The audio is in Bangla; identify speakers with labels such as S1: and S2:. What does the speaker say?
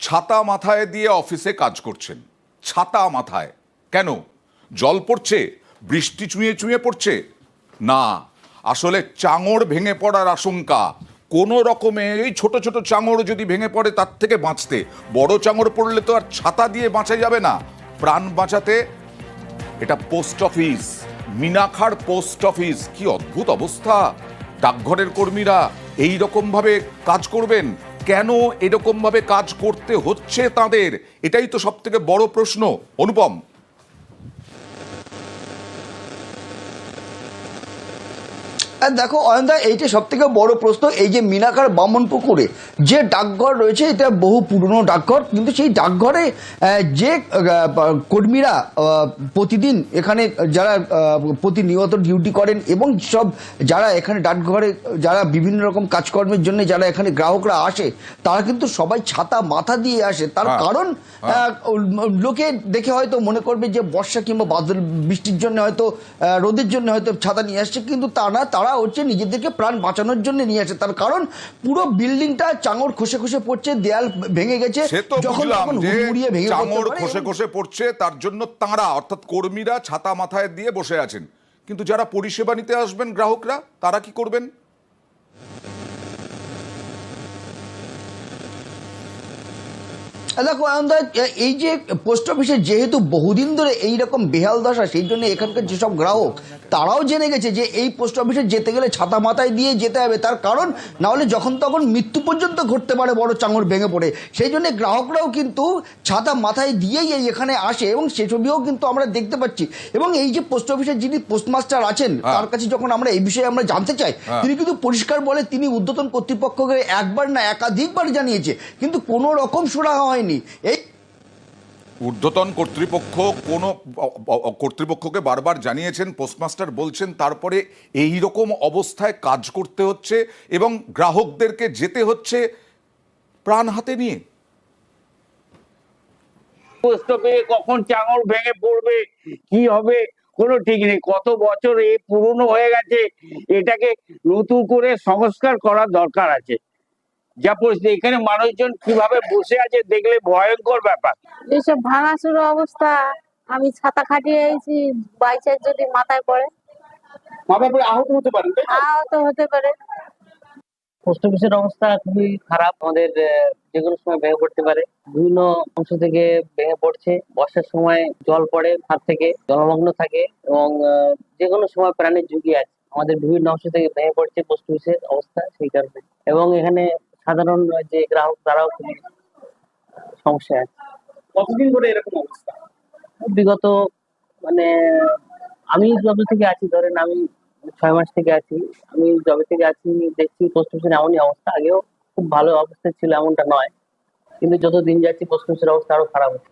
S1: ছাতা মাথায় দিয়ে অফিসে কাজ করছেন। ছাতা মাথায়। কেন? জল পড়ছে? বৃষ্টি চুঁয়ে চুঁয়ে পড়ছে? না, আসলে চাঙড় ভেঙে পড়ার আশঙ্কা। কোনো রকমে এই ছোট ছোট চাঙড় যদি ভেঙে পড়ে, তার থেকে বাঁচতে। বড় চাঙড় পড়লে তো আর ছাতা দিয়ে বাঁচা যাবে না। প্রাণ বাঁচাতে এটা পোস্ট অফিস। মিনাখার পোস্ট অফিস। কি অদ্ভুত অবস্থা। ডাকঘরের কর্মীরা এই রকমভাবে কাজ করবেন? কেন এরকমভাবে কাজ করতে হচ্ছে তাদের? এটাই তো সবথেকে বড় প্রশ্ন। অনুপম?
S2: আর দেখো অয়নদা এইটা সব থেকে বড় প্রশ্ন এই যে মিনাকার বামন পুকুরে যে ডাকঘর রয়েছে এটা বহু পুরনো ডাকঘর কিন্তু সেই ডাকঘরে যে কর্মীরা প্রতিদিন এখানে যারা প্রতিনিয়ত ডিউটি করেন এবং সব যারা এখানে ডাকঘরে যারা বিভিন্ন রকম কাজকর্মের জন্য যারা এখানে গ্রাহকরা আসে তারা কিন্তু সবাই ছাতা মাথা দিয়ে আসে তার
S1: হ্যাঁ,
S2: কারণ
S1: হ্যাঁ।
S2: লোকে দেখে হয়তো মনে করবে যে বর্ষা কিংবা বাদল বৃষ্টির জন্য হয়তো রোদের জন্য হয়তো ছাতা নিয়ে আসছে কিন্তু তা না তারা হচ্ছে নিজেদেরকে প্রাণ বাঁচানোর জন্য নিয়ে আসে। তার কারণ পুরো বিল্ডিংটা চাঙড় খসে খসে পড়ছে দেয়াল ভেঙে গেছে। যখন
S1: চাঙড় খসে খসে পড়ছে তার জন্য তাঁরা অর্থাৎ কর্মীরা ছাতা মাথায় দিয়ে বসে আছেন। কিন্তু যারা পরিষেবা নিতে আসবেন গ্রাহকরা তারা কি করবেন?
S2: দেখো আনন্দা এই যে পোস্ট অফিসে যেহেতু বহুদিন ধরে এই রকম বেহাল দশা সেই জন্য এখানকার যেসব গ্রাহক তারাও জেনে গেছে যে এই পোস্ট অফিসে যেতে গেলে ছাতা মাথায় দিয়ে যেতে হবে। তার কারণ না হলে যখন তখন মৃত্যু পর্যন্ত ঘটতে পারে বড় চাঙড় ভেঙে পড়ে। সেই জন্য গ্রাহকরাও কিন্তু ছাতা মাথায় দিয়েই এই এখানে আসে এবং সেসবও কিন্তু আমরা দেখতে পাচ্ছি। এবং এই যে পোস্ট অফিসের যিনি পোস্টমাস্টার আছেন
S1: হ্যাঁ।
S2: তার কাছে যখন আমরা এই বিষয়ে আমরা জানতে চাই
S1: হ্যাঁ।
S2: তিনি কিন্তু পরিষ্কার বলে তিনি ঊর্ধ্বতন কর্তৃপক্ষকে একবার না একাধিকবার জানিয়েছে। কিন্তু কোনো রকম সুরাহা হয়নি। এই
S1: ঊর্ধ্বতন কর্তৃপক্ষ কোনো কর্তৃপক্ষকে বারবার জানিয়েছেন পোস্টমাস্টার বলছেন তারপরে এই রকম অবস্থায় কাজ করতে হচ্ছে এবং গ্রাহকদেরকে যেতে হচ্ছে প্রাণ হাতে নিয়ে।
S3: পোস্ট অফিসে কখন চাঙড় ভেঙে পড়বে কি হবে কোনো ঠিক নেই। কত বছর এই পুরনো হয়ে গেছে এটাকে নতুন করে সংস্কার করার দরকার আছে। যা পরিস্থিতি এখানে মানুষজন কীভাবে বসে আছে দেখলে ভয়ঙ্কর ব্যাপার।
S4: এইসব ভাঙাচুরো অবস্থা আমি ছাতা খাটিয়ে এসেছি বাইচার যদি মাথায় পড়ে।
S3: আহত হতে পারেন
S4: আহত হতে পারে।
S5: পোস্ট অফিসের অবস্থা খুবই খারাপ আমাদের যে কোনো সময় ভেঙে পড়তে পারে। বিভিন্ন অংশ থেকে ভেঙে পড়ছে বর্ষার সময় জল পড়ে হাত থেকে জলমগ্ন থাকে এবং যে কোনো সময় প্রাণের ঝুঁকি আছে। আমাদের বিভিন্ন অংশ থেকে ভেঙে পড়ছে পোস্ট অফিসের অবস্থা সেই কারণে। এবং এখানে সাধারণ যে গ্রাহক তারাও খুবই সমস্যায় আছে।
S3: কতদিন ধরে এরকম অবস্থা?
S5: বিগত মানে আমি যবে থেকে আছি ধরেন আমি ছয় মাস থেকে আছি। আমি যবে থেকে আছি দেখছি পোস্ট অফিসের এমনই অবস্থা। আগেও খুব ভালো অবস্থা ছিল এমনটা নয়। কিন্তু যত দিন যাচ্ছে পোস্ট অফিসের অবস্থা আরও খারাপ হচ্ছে।